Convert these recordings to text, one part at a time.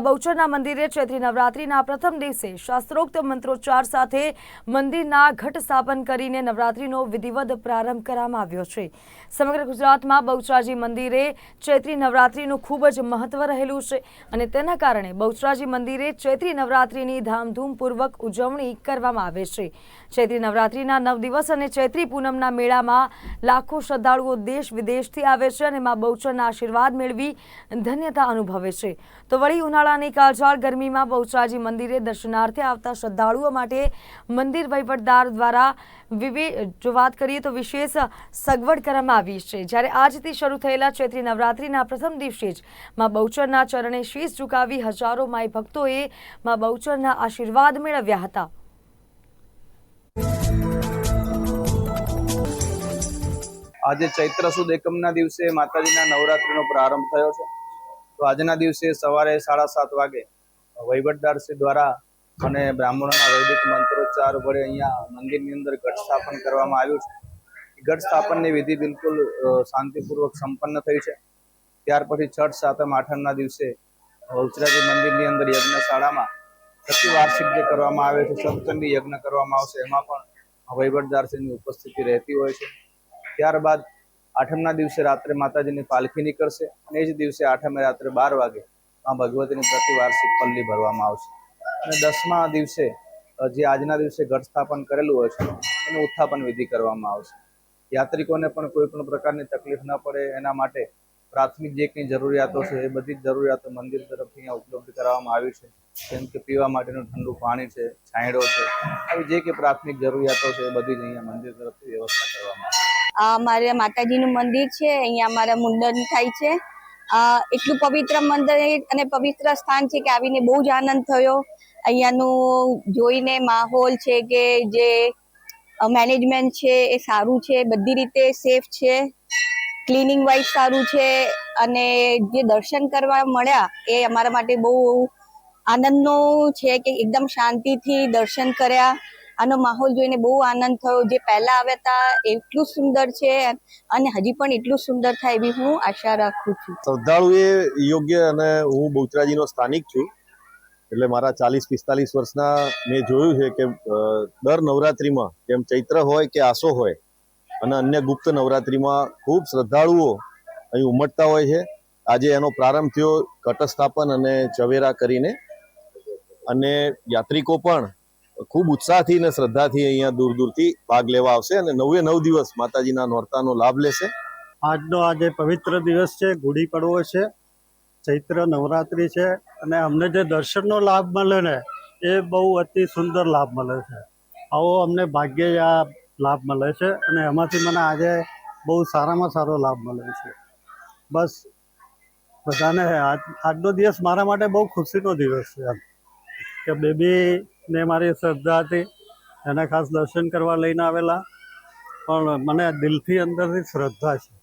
બહુચરના મંદિરે ચૈત્રી નવરાત્રિના પ્રથમ દિવસે શાસ્ત્રોક્ત મંત્રોચ્ચાર સાથે મંદિરના ઘટ સ્થાપન કરીને નવરાત્રિનો વિધિવત પ્રારંભ કરવામાં આવ્યો છે. સમગ્ર ગુજરાતમાં બહુચરાજી મંદિરે ચૈત્રી નવરાત્રિનું ખૂબ જ મહત્વ રહેલું છે અને તેના કારણે બહુચરાજી મંદિરે ચૈત્રી નવરાત્રિની ધામધૂમપૂર્વક ઉજવણી કરવામાં આવે છે. ચૈત્રી નવરાત્રિના નવ દિવસ અને ચૈત્રી પૂનમના મેળામાં લાખો શ્રદ્ધાળુઓ દેશ વિદેશથી આવે છે અને મા બહુચરના આશીર્વાદ મેળવી ધન્યતા અનુભવે છે. તો વળી ઉનાળાની કાળઝાળ ગરમીમાં બહુચરાજી મંદિરે દર્શનાર્થે આવતા શ્રદ્ધાળુઓ માટે મંદિર વહીવટદાર દ્વારા જો વાત કરીએ તો વિશેષ સગવડ કરવામાં આવી છે. જ્યારે આજથી શરૂ થયેલા ચૈત્રી નવરાત્રિના પ્રથમ દિવસે જ મા બહુચરના ચરણે શીશ ઝુકાવી હજારો માય ભક્તોએ મા બહુચરના આશીર્વાદ મેળવ્યા હતા. આજે ચૈત્ર સુદ એકમના દિવસે માતાજીના નવરાત્રિનો પ્રારંભ થયો છે. તો આજના દિવસે સવારે સાડા સાત વાગે વહીવટદારશ્રી દ્વારા અને બ્રાહ્મણોના વૈદિક મંત્રોચ્ચાર વડે અહીંયા મંદિરની અંદર ઘટ સ્થાપન કરવામાં આવ્યું છે. ઘટ સ્થાપનની વિધિ બિલકુલ શાંતિપૂર્વક સંપન્ન થઈ છે. ત્યાર પછી છઠ, સાતમ, આઠમના દિવસે ઉચરાજી મંદિરની અંદર યજ્ઞશાળામાં પ્રતિ વાર્ષિક જે કરવામાં આવે છે સત્સંગી યજ્ઞ કરવામાં આવશે, એમાં પણ વહીવટદારશ્રીની ઉપસ્થિતિ રહેતી હોય છે. ત્યારબાદ આઠમના દિવસે રાત્રે માતાજીની પાલખી નીકળશે અને એ જ દિવસે આઠમે રાત્રે બાર વાગે માં ભગવતીની પ્રતિવાર્ષિક પલ્લી ભરવામાં આવશે. અને દસમા દિવસે જે આજના દિવસે ઘટ સ્થાપન કરેલું હોય છે, એનું ઉત્થાપન વિધિ કરવામાં આવશે. યાત્રિકોને પણ કોઈ પણ પ્રકારની તકલીફ ન પડે, એના માટે પ્રાથમિક જે કંઈ જરૂરિયાતો છે, એ બધી જ જરૂરિયાતો મંદિર તરફથી અહીંયા ઉપલબ્ધ કરાવવામાં આવી છે. જેમ કે પીવા માટેનું ઠંડુ પાણી છે, છાંયડો છે, આવી જે કંઈ પ્રાથમિક જરૂરિયાતો છે, એ બધી જ અહીંયા મંદિર તરફથી વ્યવસ્થા કરવામાં આવી આ અમારે માતાજીનું મંદિર છે, અહીંયા અમારા મુંડન થાય છે. એટલું પવિત્ર મંદિર અને પવિત્ર સ્થાન છે કે આવીને બહુ જ આનંદ થયો. અહીંયાનું જોઈને માહોલ છે કે જે મેનેજમેન્ટ છે એ સારું છે, બધી રીતે સેફ છે. ક્લિનિંગ વાઇઝ સારું છે અને જે દર્શન કરવા મળ્યા એ અમારા માટે બહુ આનંદનો છે કે એકદમ શાંતિથી દર્શન કર્યા. આનો માહોલ જોઈને બહુ આનંદ થયો. જે પહેલા આવ્યા હતા એટલું સુંદર છે અને હજી પણ એટલું સુંદર થાય એવી હું આશા રાખું છું. શ્રદ્ધાળુએ યોગ્ય અને હું બહુચરાજીનો સ્થાનિક છું. એટલે મારા ચાલીસ પિસ્તાલીસ વર્ષના મેં જોયું છે કે દર નવરાત્રિમાં જેમ ચૈત્ર હોય કે આસો હોય અને અન્ય ગુપ્ત નવરાત્રિમાં ખૂબ શ્રદ્ધાળુઓ અહીં ઉમટતા હોય છે. આજે એનો પ્રારંભ થયો ઘટસ્થાપન અને ચવેરા કરીને. અને યાત્રિકો પણ ખૂબ ઉત્સાહથી અને શ્રદ્ધાથી અહીંયા દૂર દૂરથી ભાગ લેવા આવશે અને નવે નવ દિવસ માતાજીના નોરતાનો લાભ લેશે. આજનો આજે પવિત્ર દિવસ છે, ગુડી પડવો છે, ચૈત્ર નવરાત્રિ છે, અને અમને જે દર્શનનો લાભ મળે ને, એ બહુ અતિ સુંદર લાભ મળે છે. આવો અમને ભાગ્ય આ લાભ મળે છે અને એમાંથી મને આજે બહુ સારામાં સારો લાભ મળે છે. બસ, બધાને આજ, આજનો દિવસ મારા માટે બહુ ખુશીનો દિવસ છે કે કે બેબીને મારી શ્રદ્ધા હતી એને ખાસ દર્શન કરવા લઈને આવેલા. પણ મને દિલથી અંદરથી શ્રદ્ધા છે.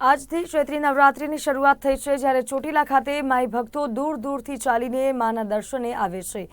આજથી ચૈત્રી નવરાત્રિની શરૂઆત થઈ છે, જ્યારે ચોટીલા ખાતે માઈ ભક્તો દૂર દૂરથી ચાલીને માના દર્શને આવે છે.